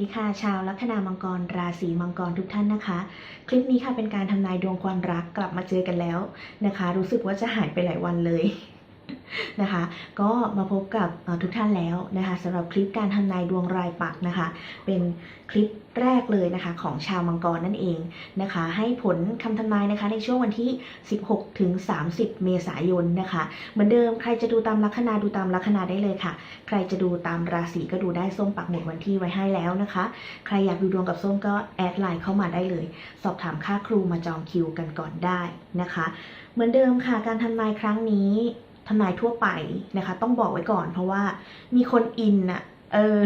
ดีค่ะชาวลัคนามังกรราศีมังกรทุกท่านนะคะ คลิปนี้ค่ะเป็นการทำนายดวงความรักกลับมาเจอกันแล้วนะคะ รู้สึกว่าจะหายไปหลายวันเลย นะคะ ก็มาพบกับทุกท่านแล้วนะคะสำหรับคลิปการทำนายดวงรายปักนะคะ เป็นคลิปแรกเลยนะคะของชาวมังกรนั่นเองนะคะ ให้ผลคำทำนายนะคะในช่วงวันที่ 16ถึง30 เมษายนนะคะ เหมือนเดิมใครจะดูตามลัคนาดูตามลัคนาได้เลยค่ะ ใครจะดูตามราศีก็ดูได้ส้มปักหมุดวันที่ไว้ให้แล้วนะคะ ใครอยากดูดวงกับส้มก็แอดไลน์เข้ามาได้เลย สอบถามค่าครูมาจองคิวกันก่อนได้นะคะ เหมือนเดิมค่ะการทำนายครั้งนี้ ทำนายทั่วไปนะคะ ต้องบอกไว้ก่อน เพราะว่ามีคนอินอะเออ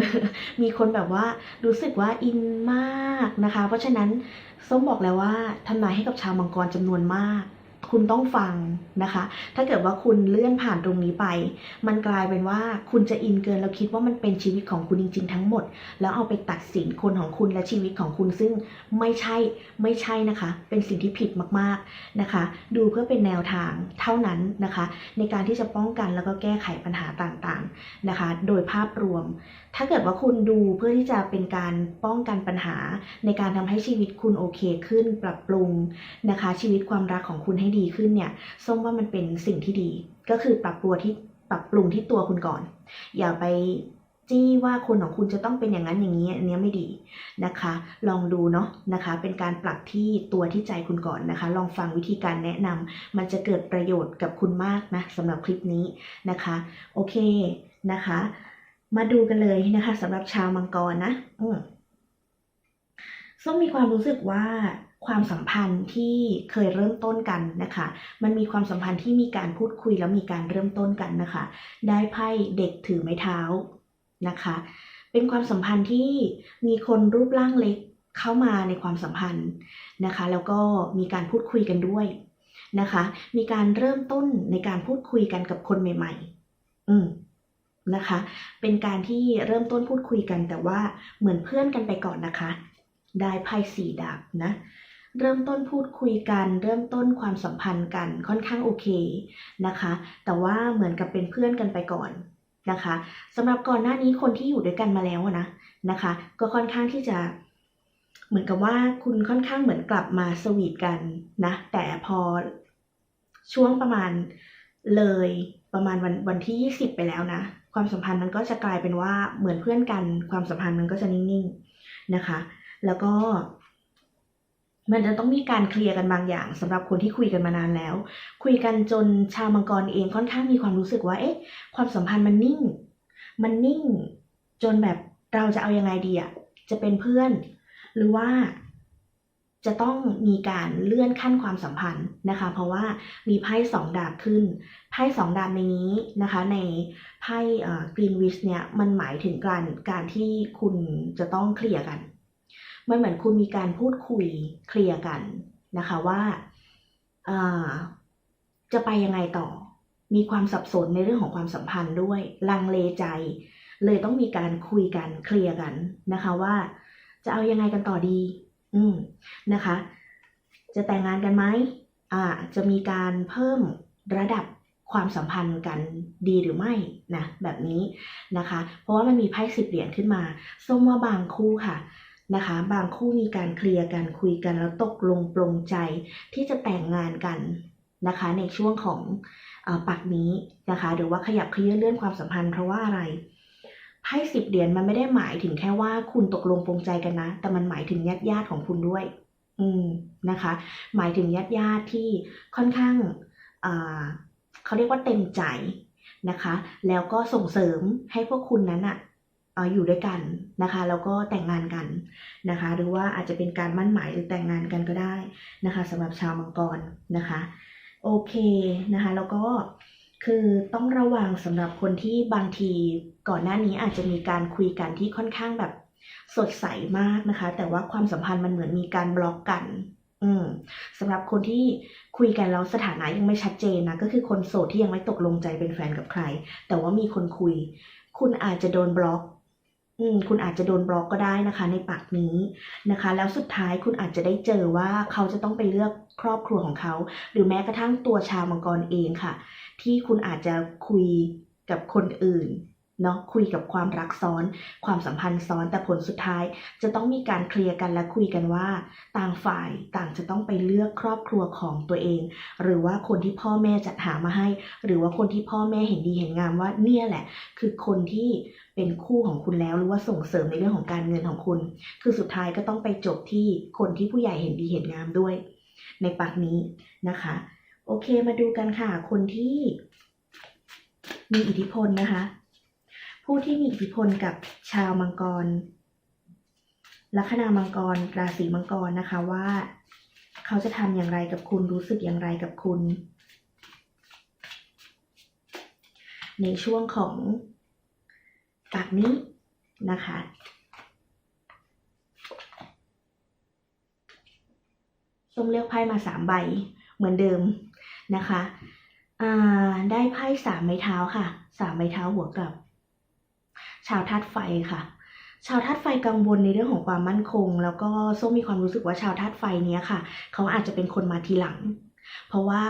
มีคนแบบว่ารู้สึกว่าอินมากนะคะ เพราะฉะนั้นส้มบอกแล้วว่าทำนายให้กับชาวมังกรจำนวนมาก คุณต้องฟังนะคะ ถ้าเกิดว่าคุณเลื่อนผ่านตรงนี้ไป มันกลายเป็นว่าคุณจะอินเกินแล้วคิดว่ามันเป็นชีวิตของคุณจริง ๆ ทั้งหมด แล้วเอาไปตัดสินคนของคุณและชีวิตของคุณซึ่งไม่ใช่ไม่ใช่นะคะ เป็นสิ่งที่ผิดมากๆนะคะ ดูเพื่อเป็นแนวทางเท่านั้นนะคะ ในการที่จะป้องกันแล้วก็แก้ไขปัญหาต่างๆนะคะ โดยภาพรวม ถ้าเกิดว่าคุณดูเพื่อที่จะเป็นการป้องกันปัญหา ในการทำให้ชีวิตคุณโอเคขึ้นปรับปรุงนะคะ ชีวิตความรักของคุณให้ดีขึ้นเนี่ยส้มว่ามันเป็นสิ่งที่ดี ก็คือปรับปรุงที่ปรับปรุงที่ตัวคุณก่อน อย่าไปจี้ว่าคนของคุณจะต้องเป็นอย่างนั้นอย่างนี้อันนี้ไม่ดีนะคะ ลองดูเนาะนะคะ เป็นการปรับที่ตัวที่ใจคุณก่อนนะคะ ลองฟังวิธีการแนะนำมันจะเกิดประโยชน์กับคุณมากนะสำหรับคลิปนี้นะคะ โอเคนะคะ มาดูกันเลยนะคะสำหรับชาวมังกรนะอืส้มมีความรู้สึกว่า ความสัมพันธ์ที่เคยเริ่มต้นกันนะคะ มันมีความสัมพันธ์ที่มีการพูดคุยแล้วมีการเริ่มต้นกันนะคะ ได้ไพ่เด็กถือไม้เท้านะคะ เป็นความสัมพันธ์ที่มีคนรูปร่างเล็กเข้ามาในความสัมพันธ์นะคะ แล้วก็มีการพูดคุยกันด้วยนะคะ มีการเริ่มต้นในการพูดคุยกันกับคนใหม่ ๆ อืมนะคะ เป็นการที่เริ่มต้นพูดคุยกันแต่ว่าเหมือนเพื่อนกันไปก่อนนะคะ ได้ไพ่สี่ดาบนะ เริ่มต้นพูดคุยกัน เริ่มต้นความสัมพันธ์กันค่อนข้างโอเคนะคะ แต่ว่าเหมือนกับเป็นเพื่อนกันไปก่อนนะคะสำหรับก่อนหน้านี้คนที่อยู่ด้วยกันมาแล้วนะนะคะ ก็ค่อนข้างที่จะเหมือนกับว่าคุณค่อนข้างเหมือนกลับมาสวีทกันนะแต่พอช่วงประมาณเลยประมาณวันวันที่ 20 ไปแล้วนะ ความสัมพันธ์มันก็จะกลายเป็นว่าเหมือนเพื่อนกัน ความสัมพันธ์มันก็จะนิ่งๆนะคะ แล้วก็ มันจะต้องมีการเคลียร์กันบางอย่างสำหรับคนที่คุยกันมานานแล้ว คุยกันจนชาวมังกรเองค่อนข้างมีความรู้สึกว่า เอ๊ะ ความสัมพันธ์มันนิ่ง มันนิ่ง จนแบบเราจะเอายังไงดีอะจะเป็นเพื่อน หรือว่าจะต้องมีการเลื่อนขั้นความสัมพันธ์นะคะ เพราะว่ามีไพ่สองดาบขึ้น ไพ่สองดาบในนี้นะคะ ในไพ่กรีนวิชเนี่ยมันหมายถึงการการที่คุณจะต้องเคลียร์กัน มันเหมือนคุณมีการพูดคุยเคลียร์กันนะคะว่าจะไปยังไงต่อ มีความสับสนในเรื่องของความสัมพันธ์ด้วย ลังเลใจ เลยต้องมีการคุยกันเคลียร์กันนะคะว่า จะเอายังไงกันต่อดี อืมนะคะ จะแต่งงานกันไหมอ่า จะมีการเพิ่มระดับความสัมพันธ์กันดีหรือไม่นะแบบนี้นะคะ เพราะว่ามันมีไพ่สิบเหรียญขึ้นมาส้มว่าบางคู่ค่ะ นะคะ บางคู่มีการเคลียร์กันคุยกันแล้วตกลงปลงใจที่จะแต่งงานกันนะคะ ในช่วงของอปักนี้นะคะหรือว่าขยับเคลียร์เลื่อนความสัมพันธ์เพราะว่าอะไรไพ่สิบเหรียญมันไม่ได้หมายถึงแค่ว่าคุณตกลงปรงใจกันนะ แต่มันหมายถึงญาติญาติของคุณด้วย อืมนะคะ หมายถึงญาติญาติที่ค่อนข้างอ่าเขาเรียกว่าเต็มใจนะคะ แล้วก็ส่งเสริมให้พวกคุณนั้นอะ อยู่ด้วยกันนะคะแล้วก็แต่งงานกันนะคะ หรือว่าอาจจะเป็นการมั่นหมายหรือแต่งงานกันก็ได้นะคะสำหรับชาวมังกรนะคะโอเคนะคะแล้วก็คือต้องระวังสำหรับคนที่บางทีก่อนหน้านี้อาจจะมีการคุยกันที่ค่อนข้างแบบสดใสมากนะคะ แต่ว่าความสัมพันธ์มันเหมือนมีการบล็อกกัน อืมสำหรับคนที่คุยกันแล้วสถานะยังไม่ชัดเจนนะก็คือคนโสดที่ยังไม่ตกลงใจเป็นแฟนกับใคร แต่ว่ามีคนคุย คุณอาจจะโดนบล็อก อืมคุณอาจจะโดนบล็อกก็ได้นะคะ ในปากนี้นะคะ แล้วสุดท้ายคุณอาจจะได้เจอว่าเขาจะต้องไปเลือกครอบครัวของเขา หรือแม้กระทั่งตัวชาวมังกรเองค่ะ ที่คุณอาจจะคุยกับคนอื่น เนาะคุยกับความรักซ้อน ความสัมพันธ์ซ้อนแต่ผลสุดท้าย จะต้องมีการเคลียร์กันและคุยกันว่า ต่างฝ่ายต่างจะต้องไปเลือกครอบครัวของตัวเอง หรือว่าคนที่พ่อแม่จัดหามาให้ หรือว่าคนที่พ่อแม่เห็นดีเห็นงามว่าเนี่ยแหละ คือคนที่เป็นคู่ของคุณแล้วหรือว่าส่งเสริมในเรื่องของการเงินของคุณ คือสุดท้ายก็ต้องไปจบที่คนที่ผู้ใหญ่เห็นดีเห็นงามด้วย ในปากนี้นะคะ โอเคมาดูกันค่ะ คนที่มีอิทธิพลนะคะ ผู้ที่มีอิทธิพลกับชาวมังกร ลัคนามังกร ราศีมังกรนะคะว่า เขาจะทำอย่างไรกับคุณรู้สึกอย่างไรกับคุณ ในช่วงของปากนี้นะคะส้มเลือกไพ่มาสามใบเหมือนเดิมนะคะ ได้ไพ่สามไม้เท้าค่ะ สามไม้เท้าหัวกลับ ชาวธาตุไฟค่ะ ชาวธาตุไฟกังวลในเรื่องของความมั่นคง แล้วก็ส้มมีความรู้สึกว่าชาวธาตุไฟเนี้ยค่ะ เขาอาจจะเป็นคนมาทีหลัง เพราะว่า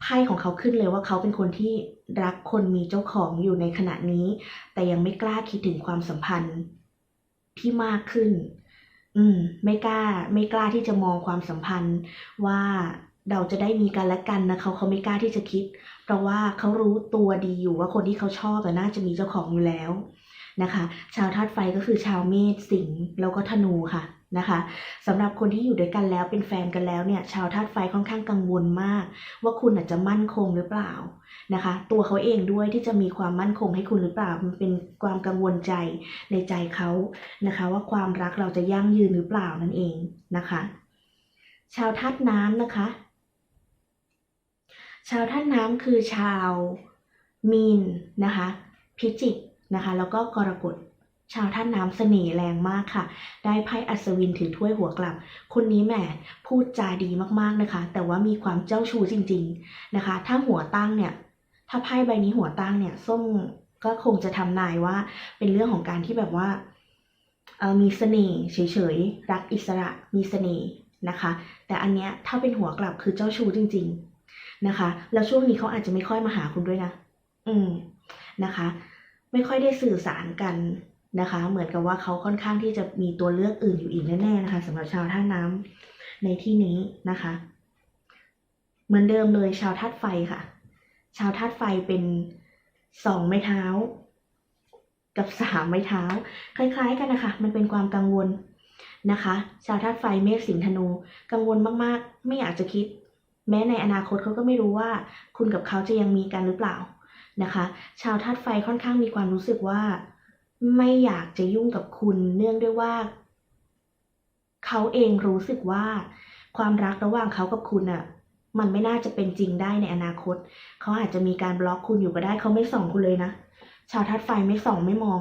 ไพ่ของเขาขึ้นเลยว่าเขาเป็นคนที่รักคนมีเจ้าของอยู่ในขณะนี้ แต่ยังไม่กล้าคิดถึงความสัมพันธ์ที่มากขึ้น อืม ไม่กล้า ไม่กล้าที่จะมองความสัมพันธ์ว่าเราจะได้มีกันและกันนะเขาเขาไม่กล้าที่จะคิด เพราะว่าเขารู้ตัวดีอยู่ว่าคนที่เขาชอบแต่น่าจะมีเจ้าของอยู่แล้วนะคะ ชาวธาตุไฟก็คือชาวเมษสิงห์แล้วก็ธนูค่ะนะคะสำหรับคนที่อยู่ด้วยกันแล้วเป็นแฟนกันแล้วเนี่ยชาวธาตุไฟค่อนข้างกังวลมาก ว่าคุณอาจจะมั่นคงหรือเปล่านะคะ ตัวเขาเองด้วยที่จะมีความมั่นคงให้คุณหรือเปล่ามันเป็นความกังวลใจในใจเขานะคะ ว่าความรักเราจะยั่งยืนหรือเปล่านั่นเองนะคะ ชาวธาตุน้ำนะคะ ชาวธาตุน้ำคือชาวมีนนะคะพิจิกนะคะ แล้วก็กรกฎชาวธาตุน้ำเสน่ห์แรงมากค่ะ ได้ไพ่อัศวินถือถ้วยหัวกลับ คนนี้แหมพูดจาดีมากๆนะคะ แต่ว่ามีความเจ้าชู้จริง ๆนะคะ ถ้าหัวตั้งเนี่ย ถ้าไพ่ใบนี้หัวตั้งเนี่ย ส้มก็คงจะทำนายว่าเป็นเรื่องของการที่แบบว่ามีเสน่ห์เฉยๆ รักอิสระมีเสน่ห์นะคะ แต่อันเนี้ยถ้าเป็นหัวกลับคือเจ้าชู้จริง ๆ นะคะ แล้วช่วงนี้เขาอาจจะไม่ค่อยมาหาคุณด้วยนะ อืมนะคะ ไม่ค่อยได้สื่อสารกันนะคะ เหมือนกับว่าเขาค่อนข้างที่จะมีตัวเลือกอื่นอยู่อีกแน่ๆนะคะสำหรับชาวธาตุน้ำในที่นี้นะคะ เหมือนเดิมเลยชาวธาตุไฟค่ะ ชาวธาตุไฟเป็นสองไม้เท้า กับสามไม้เท้า คล้าย ๆ กันนะคะ มันเป็นความกังวลนะคะ ชาวธาตุไฟเมษสิงห์ธนู กังวลมากๆ ไม่อยากจะคิด แม้ในอนาคตเขาก็ไม่รู้ว่า คุณกับเขาจะยังมีกันหรือเปล่านะคะ ชาวธาตุไฟค่อนข้างมีความรู้สึกว่า ไม่อยากจะยุ่งกับคุณเนื่องด้วยว่า เขาเองรู้สึกว่า ความรักระหว่างเขากับคุณอะมันไม่น่าจะเป็นจริงได้ในอนาคต เขาอาจจะมีการบล็อกคุณอยู่ก็ได้ เขาไม่ส่องคุณเลยนะ ชาวธาตุไฟไม่ส่องไม่มอง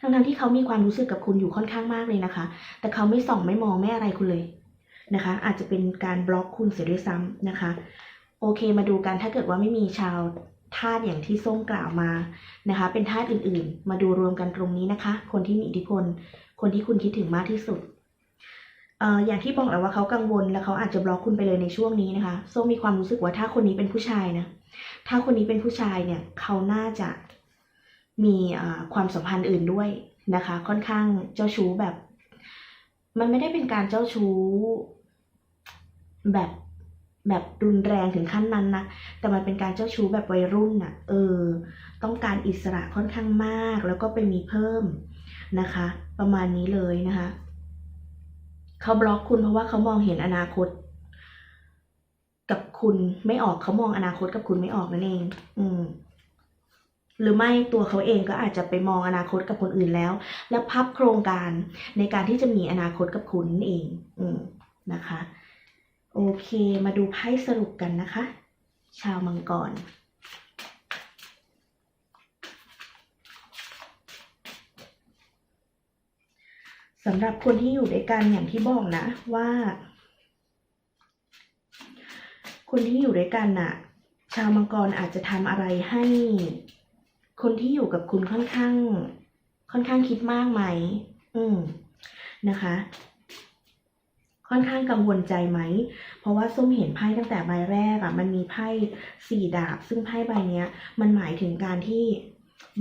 ทั้งๆที่เขามีความรู้สึกกับคุณอยู่ค่อนข้างมากเลยนะคะ แต่เขาไม่ส่องไม่มองไม่อะไรคุณเลย นะคะ อาจจะเป็นการบล็อกคุณเสียด้วยซ้ำนะคะ โอเคมาดูกันถ้าเกิดว่าไม่มีชาวธาตุอย่างที่ส้มกล่าวมานะคะ เป็นธาตุอื่นๆ มาดูรวมกันตรงนี้นะคะ คนที่มีอิทธิพล คนที่คุณคิดถึงมากที่สุดเอ่ออย่างที่บอกแล้วว่าเขากังวลแล้วเขาอาจจะบล็อกคุณไปเลยในช่วงนี้นะคะส้มมีความรู้สึกว่าถ้าคนนี้เป็นผู้ชายนะถ้าคนนี้เป็นผู้ชายเนี่ยเขาน่าจะมีเอ่อความสัมพันธ์อื่นด้วยนะคะ ค่อนข้างเจ้าชู้แบบ มันไม่ได้เป็นการเจ้าชู้ แบบแบบรุนแรงถึงขั้นนั้นนะแต่มันเป็นการเจ้าชู้แบบวัยรุ่นน่ะ เออ ต้องการอิสระค่อนข้างมาก แล้วก็ไปมีเพิ่มนะคะ ประมาณนี้เลยนะคะ เขาบล็อกคุณเพราะว่าเขามองเห็นอนาคต กับคุณไม่ออกเขามองอนาคตกับคุณไม่ออกนั่นเอง อืมหรือไม่ตัวเขาเองก็อาจจะไปมองอนาคตกับคนอื่นแล้ว แล้วพับโครงการในการที่จะมีอนาคตกับคุณนั่นเอง อืมนะคะ โอเค มาดูไพ่สรุปกันนะคะ ชาวมังกร สำหรับคนที่อยู่ด้วยกันอย่างที่บอกนะว่า คนที่อยู่ด้วยกันน่ะ ชาวมังกรอาจจะทำอะไรให้ คนที่อยู่กับคุณค่อนข้าง ค่อนข้างคิดมากไหม อืมนะคะ ค่อนข้างกังวลใจไหม เพราะว่าส้มเห็นไพ่ตั้งแต่ใบแรกอะมันมีไพ่สี่ดาบ ซึ่งไพ่ใบเนี้ย มันหมายถึงการที่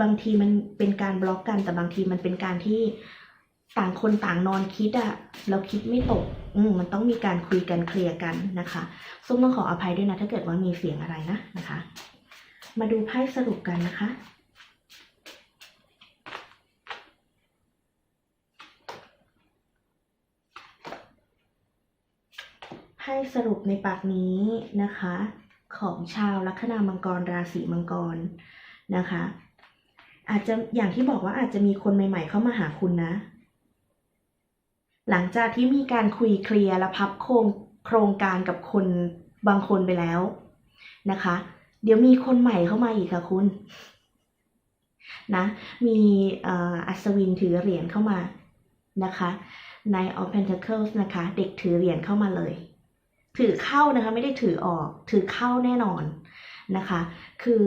บางทีมันเป็นการบล็อกกัน แต่บางทีมันเป็นการที่ต่างคนต่างนอนคิดอะเราคิดไม่ตก อืมมันต้องมีการคุยกันเคลียร์กันนะคะส้มต้องขออภัยด้วยนะ ถ้าเกิดว่ามีเสียงอะไรนะนะคะ มาดูไพ่สรุปกันนะคะ ให้สรุปในปากนี้นะคะ ของชาวลัคนามังกรราศีมังกรนะคะ อาจจะอย่างที่บอกว่าอาจจะมีคนใหม่ๆ เข้ามาหาคุณนะ หลังจากที่มีการคุยเคลียร์และพับโครงโครงการกับคนบางคนไปแล้วนะคะ เดี๋ยวมีคนใหม่เข้ามาอีกค่ะคุณนะมีอัศวินถือเหรียญเข้ามานะคะ Nine of Pentacles นะคะ เด็กถือเหรียญเข้ามาเลย ถือเข้านะคะไม่ได้ถือออก ถือเข้าแน่นอนนะคะ คือ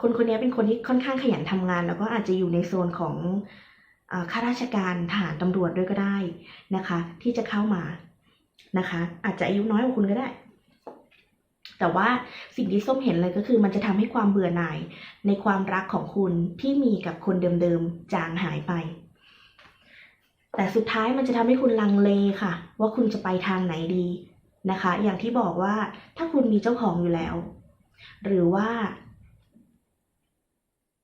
คนคนนี้เป็นคนที่ค่อนข้างขยันทำงาน แล้วก็อาจจะอยู่ในโซนของอข้าราชการทหารตำรวจด้วยก็ได้นะคะ ที่จะเข้ามานะคะ อาจจะอายุน้อยกว่าคุณก็ได้ แต่ว่าสิ่งที่ส้มเห็นเลยก็คือ มันจะทำให้ความเบื่อหน่ายในความรักของคุณที่มีกับคนเดิมๆจางหายไป แต่สุดท้ายมันจะทำให้คุณลังเลค่ะ ว่าคุณจะไปทางไหนดีนะคะ อย่างที่บอกว่าถ้าคุณมีเจ้าของอยู่แล้ว หรือว่า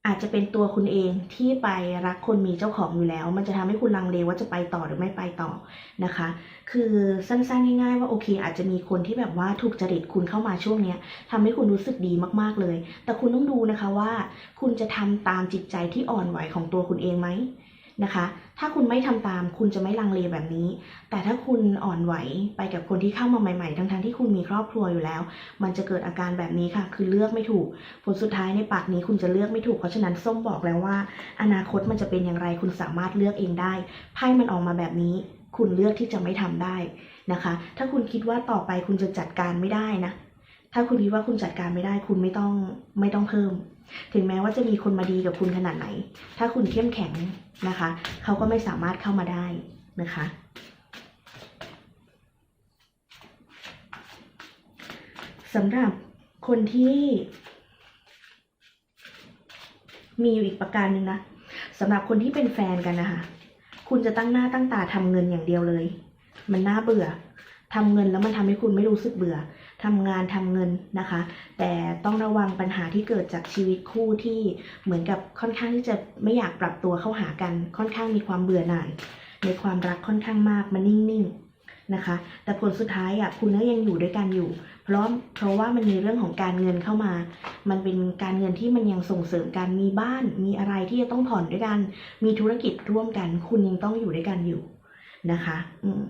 อาจจะเป็นตัวคุณเองที่ไปรักคนมีเจ้าของอยู่แล้ว มันจะทำให้คุณลังเลว่าจะไปต่อหรือไม่ไปต่อนะคะ คือสั้นๆง่าย ๆ ว่าโอเค อาจจะมีคนที่แบบว่าถูกจริตคุณเข้ามาช่วงเนี้ยทำให้คุณรู้สึกดีมากๆเลย แต่คุณต้องดูนะคะว่า คุณจะทำตามจิตใจที่อ่อนไหวของตัวคุณเองไหม นะคะ ถ้าคุณไม่ทำตามคุณจะไม่ลังเลแบบนี้ แต่ถ้าคุณอ่อนไหวไปกับคนที่เข้ามาใหม่ๆ ทั้งๆที่คุณมีครอบครัวอยู่แล้ว มันจะเกิดอาการแบบนี้ค่ะ คือเลือกไม่ถูก ผลสุดท้ายในปากนี้คุณจะเลือกไม่ถูก เพราะฉะนั้นส้มบอกแล้วว่า อนาคตมันจะเป็นอย่างไรคุณสามารถเลือกเองได้ ไพ่มันออกมาแบบนี้ คุณเลือกที่จะไม่ทำได้นะคะ ถ้าคุณคิดว่าต่อไปคุณจะจัดการไม่ได้นะ ถ้าคุณคิดว่าคุณจัดการไม่ได้ คุณไม่ต้องไม่ต้องเพิ่ม ถึงแม้ว่าจะมีคนมาดีกับคุณขนาดไหน ถ้าคุณเข้มแข็งนะคะ เขาก็ไม่สามารถเข้ามาได้นะคะ สำหรับคนที่ มีอยู่อีกประการหนึ่งนะสำหรับคนที่เป็นแฟนกันนะคะ คุณจะตั้งหน้าตั้งตาทำเงินอย่างเดียวเลย มันน่าเบื่อทำเงินแล้วมันทำให้คุณไม่รู้สึกเบื่อ ทำงานทำเงินนะคะ แต่ต้องระวังปัญหาที่เกิดจากชีวิตคู่ที่เหมือนกับค่อนข้างที่จะไม่อยากปรับตัวเข้าหากัน ค่อนข้างมีความเบื่อหน่าย ในความรักค่อนข้างมากมันนิ่งๆนะคะ แต่ผลสุดท้ายอะคุณก็ยังอยู่ด้วยกันอยู่ เพราะเพราะว่ามันมีเรื่องของการเงินเข้ามา มันเป็นการเงินที่มันยังส่งเสริมกันมีบ้าน มีอะไรที่จะต้องผ่อนด้วยกัน มีธุรกิจร่วมกัน คุณยังต้องอยู่ด้วยกันอยู่นะคะ อืม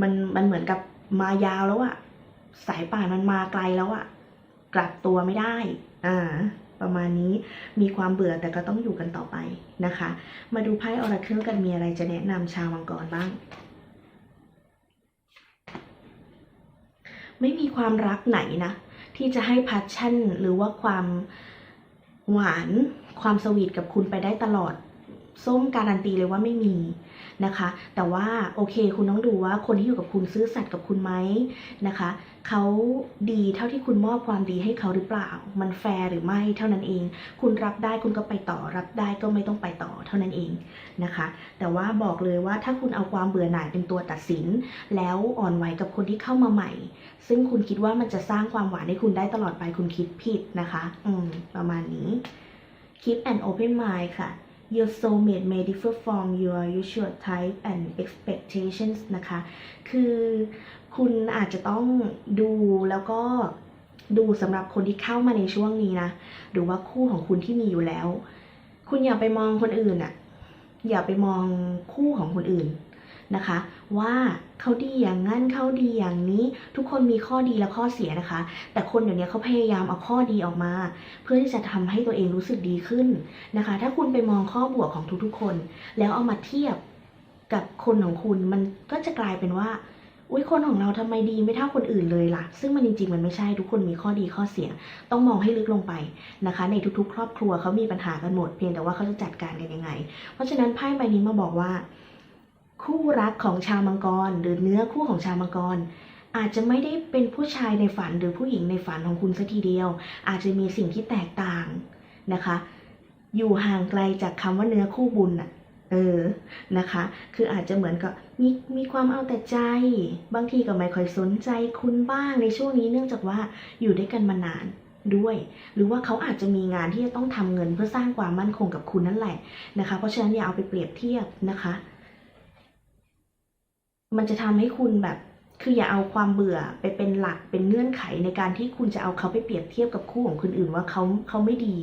มันมันเหมือนกับมายาวแล้วอะสายป่านมันมาไกลแล้วอะกลับตัวไม่ได้ อ่า ประมาณนี้มีความเบื่อแต่ก็ต้องอยู่กันต่อไปนะคะ มาดูไพ่ออราเคิลกันมีอะไรจะแนะนำชาวมังกรบ้าง ไม่มีความรักไหนนะ ที่จะให้พัชชั่นหรือว่าความหวานความสวีทกับคุณไปได้ตลอด ส้มการันตีเลยว่าไม่มี นะคะ แต่ว่าโอเค คุณต้องดูว่าคนที่อยู่กับคุณซื่อสัตย์กับคุณไหมนะคะเขาดีเท่าที่คุณมอบความดีให้เขาหรือเปล่า มันแฟร์หรือไม่เท่านั้นเอง คุณรับได้คุณก็ไปต่อ รับได้ก็ไม่ต้องไปต่อเท่านั้นเองนะคะ แต่ว่าบอกเลยว่าถ้าคุณเอาความเบื่อหน่ายเป็นตัวตัดสิน แล้วอ่อนไหวกับคนที่เข้ามาใหม่ ซึ่งคุณคิดว่ามันจะสร้างความหวานให้คุณได้ตลอดไปคุณคิดผิดนะคะ อืม ประมาณนี้ keep an open mind ค่ะ your soulmate may differ from your usual type and expectations นะคะ คือคุณอาจจะต้องดูแล้วก็ดูสำหรับคนที่เข้ามาในช่วงนี้นะ หรือว่าคู่ของคุณที่มีอยู่แล้ว คุณอย่าไปมองคนอื่นอะอย่าไปมองคู่ของคนอื่นนะคะ ว่าเขาดีอย่างนั้นเขาดีอย่างนี้ ทุกคนมีข้อดีและข้อเสียนะคะ แต่คนเดี๋ยวนี้เขาพยายามเอาข้อดีออกมา เพื่อที่จะทำให้ตัวเองรู้สึกดีขึ้นนะคะ ถ้าคุณไปมองข้อบวกของทุกๆคน แล้วเอามาเทียบกับคนของคุณมันก็จะกลายเป็นว่าอุ้ยคนของเราทำไมดีไม่เท่าคนอื่นเลยล่ะ ซึ่งมันจริงๆมันไม่ใช่ทุกคนมีข้อดีข้อเสีย ต้องมองให้ลึกลงไปนะคะ ในทุกๆ ครอบครัวเขามีปัญหากันหมดเพียงแต่ว่าเขาจะจัดการกันยังไง เพราะฉะนั้นไพ่ใบนี้มาบอกว่า คู่รักของชาวมังกร หรือเนื้อคู่ของชาวมังกร อาจจะไม่ได้เป็นผู้ชายในฝันหรือผู้หญิงในฝันของคุณสัทีเดียว อาจจะมีสิ่งที่แตกต่างนะคะ อยู่ห่างไกลจากคำว่าเนื้อคู่บุญอะเออ นะคะ คืออาจจะเหมือนกับมีมีความเอาแต่ใจ บางทีก็ไม่ค่อยสนใจคุณบ้างในช่วงนี้เนื่องจากว่าอยู่ด้วยกันมานานด้วย หรือว่าเขาอาจจะมีงานที่จะต้องทำเงินเพื่อสร้างความมั่นคงกับคุณนั่นแหละนะคะ เพราะฉะนั้นอย่าเอาไปเปรียบเทียบนะคะ มันจะทำให้คุณแบบ คืออย่าเอาความเบื่อไปเป็นหลักเป็นเงื่อนไขในการที่คุณจะเอาเขาไปเปรียบเทียบกับคู่ของคนอื่นว่าเขาเขาไม่ดี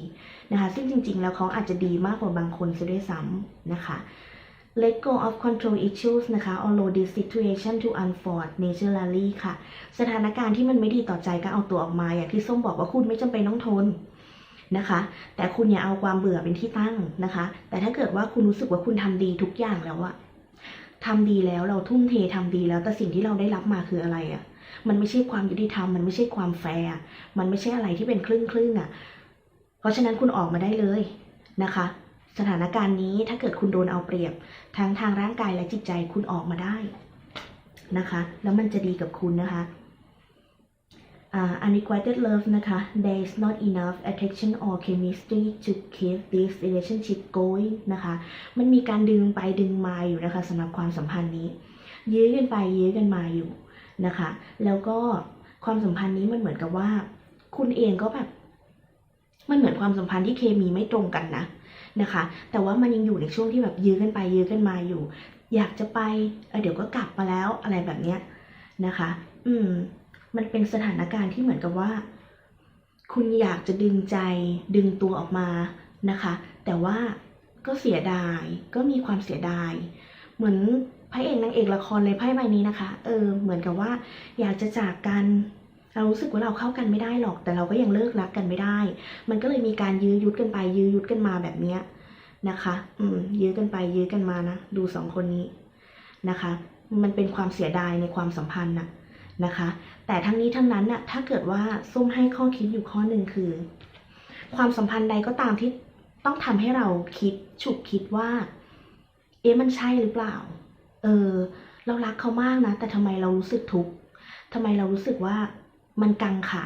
นะคะ ซึ่งจริง ๆ แล้วเขาอาจจะดีมากกว่าบางคนซะด้วยซ้ำนะคะ Let go of control issues นะคะ allow this situation to unfold naturally ค่ะ สถานการณ์ที่มันไม่ดีต่อใจก็เอาตัวออกมา อย่างที่ส้มบอกว่าคุณไม่จำเป็นต้องทนนะคะ แต่คุณอย่าเอาความเบื่อเป็นที่ตั้งนะคะ แต่ถ้าเกิดว่าคุณรู้สึกว่าคุณทำดีทุกอย่างแล้วอะ ทำดีแล้วเราทุ่มเททำดีแล้ว แต่สิ่งที่เราได้รับมาคืออะไรอะมันไม่ใช่ความยุติธรรม มันไม่ใช่ความแฟร์ มันไม่ใช่อะไรที่เป็นครึ่งครึ่งอะ เพราะฉะนั้นคุณออกมาได้เลยนะคะ สถานการณ์นี้ถ้าเกิดคุณโดนเอาเปรียบทั้งทางร่างกายและจิตใจคุณออกมาได้นะคะ แล้วมันจะดีกับคุณนะคะ อ่า unrequited love นะคะ there is not enough attraction or chemistry to keep this relationship going นะคะ มันมีการดึงไปดึงมาอยู่นะคะสำหรับความสัมพันธ์นี้ ยื้อกันไปยื้อกันมาอยู่นะคะ แล้วก็ความสัมพันธ์นี้มันเหมือนกับว่า คุณเองก็แบบ มันเหมือนความสัมพันธ์ที่เคมีไม่ตรงกันนะนะคะ แต่ว่ามันยังอยู่ในช่วงที่แบบยื้อกันไปยื้อกันมาอยู่ อยากจะไปเเดี๋ยวก็กลับมาแล้วอะไรแบบเนี้ยนะคะ อืม มันเป็นสถานการณ์ที่เหมือนกับว่า คุณอยากจะดึงใจดึงตัวออกมานะคะ แต่ว่าก็เสียดาย ก็มีความเสียดาย เหมือนพระเอกนางเอกละครเลยไพ่ใบนี้นะคะ เออ เหมือนกับว่า อยากจะจากกันเรารู้สึกว่าเราเข้ากันไม่ได้หรอก แต่เราก็ยังเลิกรักกันไม่ได้ มันก็เลยมีการยื้อยุดกันไป ยื้อยุดกันมาแบบเนี้ยนะคะ อืม ยื้อกันไป ยื้อกันมานะ ดูสองคนนี้นะคะ มันเป็นความเสียดายในความสัมพันธ์น่ะ นะคะ แต่ทั้งนี้ทั้งนั้นน่ะถ้าเกิดว่าส้มให้ข้อคิดอยู่ข้อหนึ่งคือ ความสัมพันธ์ใดก็ตามที่ต้องทำให้เราคิดฉุกคิดว่า เอ๊ะมันใช่หรือเปล่า เออ เรารักเขามากนะ แต่ทำไมเรารู้สึกทุกข์ทำไมเรารู้สึกว่ามันกังขา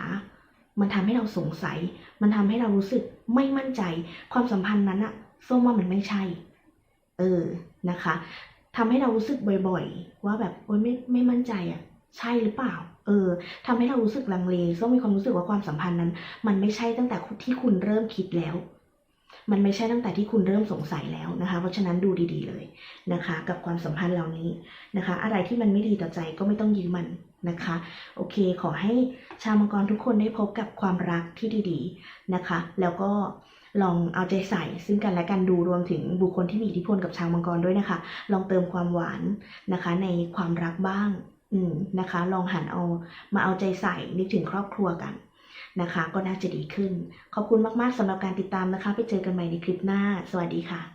มันทำให้เราสงสัย มันทำให้เรารู้สึกไม่มั่นใจ ความสัมพันธ์นั้นอะส้มว่ามันไม่ใช่ เออ นะคะทำให้เรารู้สึกบ่อย ๆ ว่าแบบโอ๊ยไม่ไม่มั่นใจอะ ใช่หรือเปล่า เออทำให้เรารู้สึกลังเลส้มมีความรู้สึกว่าความสัมพันธ์นั้น มันไม่ใช่ตั้งแต่ที่คุณเริ่มคิดแล้ว มันไม่ใช่ตั้งแต่ที่คุณเริ่มสงสัยแล้วนะคะ เพราะฉะนั้นดูดีๆเลยนะคะ กับความสัมพันธ์เหล่านี้นะคะ อะไรที่มันไม่ดีต่อใจก็ไม่ต้องยืมมันนะคะ โอเค ขอให้ชาวมังกรทุกคนได้พบกับความรักที่ดีๆนะคะ แล้วก็ลองเอาใจใส่ซึ่งกันและกันดูรวมถึงบุคคลที่มีอิทธิพลกับชาวมังกรด้วยนะคะ ลองเติมความหวานนะคะ ในความรักบ้าง อืมนะคะ ลองหันเอามาเอาใจใส่นึกถึงครอบครัวกันนะคะ ก็น่าจะดีขึ้น ขอบคุณมากๆสำหรับการติดตามนะคะ ไปเจอกันใหม่ในคลิปหน้า สวัสดีค่ะ